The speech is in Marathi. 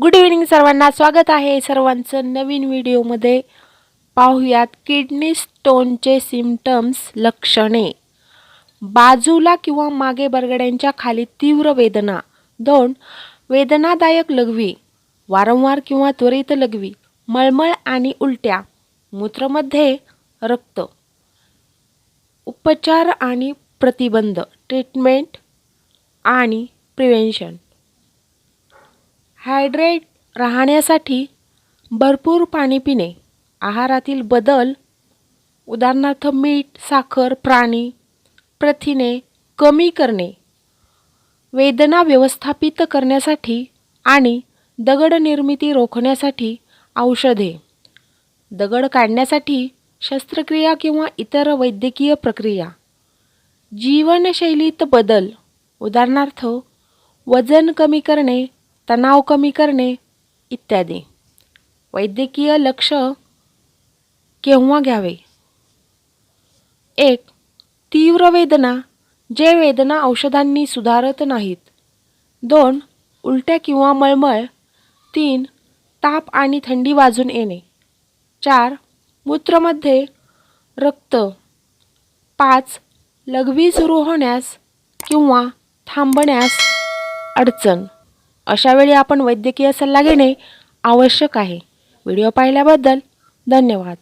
गुड इव्हिनिंग सर्वांना. स्वागत आहे सर्वांचं नवीन व्हिडिओमध्ये. पाहूयात किडनी स्टोनचे सिमटम्स लक्षणे. बाजूला किंवा मागे बरगड्यांच्या खाली तीव्र वेदना. दोन वेदनादायक लघवी. वारंवार किंवा त्वरित लघवी. मळमळ आणि उलट्या. मूत्रमध्ये रक्त. उपचार आणि प्रतिबंध. ट्रीटमेंट आणि प्रिव्हेन्शन हायड्रेट राहण्यासाठी भरपूर पाणी पिणे. आहारातील बदल उदाहरणार्थ मीठ साखर प्राणी प्रथिने कमी करणे वेदना व्यवस्थापित करण्यासाठी आणि दगड निर्मिती रोखण्यासाठी औषधे. दगड काढण्यासाठी शस्त्रक्रिया किंवा इतर वैद्यकीय प्रक्रिया. जीवनशैलीत बदल उदाहरणार्थ वजन कमी करणे तणाव कमी करणे इत्यादी. वैद्यकीय लक्ष केव्हा घ्यावे? एक तीव्र वेदना जे वेदना औषधांनी सुधारत नाहीत. दोन उलट्या किंवा मळमळ. तीन ताप आणि थंडी वाजून येणे. चार मूत्रमध्ये रक्त. पाच लघवी सुरू होण्यास किंवा थांबण्यास अडचण. अशावेळी आपण वैद्यकीय सल्ला घेणे आवश्यक आहे. व्हिडिओ पाहिल्याबद्दल धन्यवाद.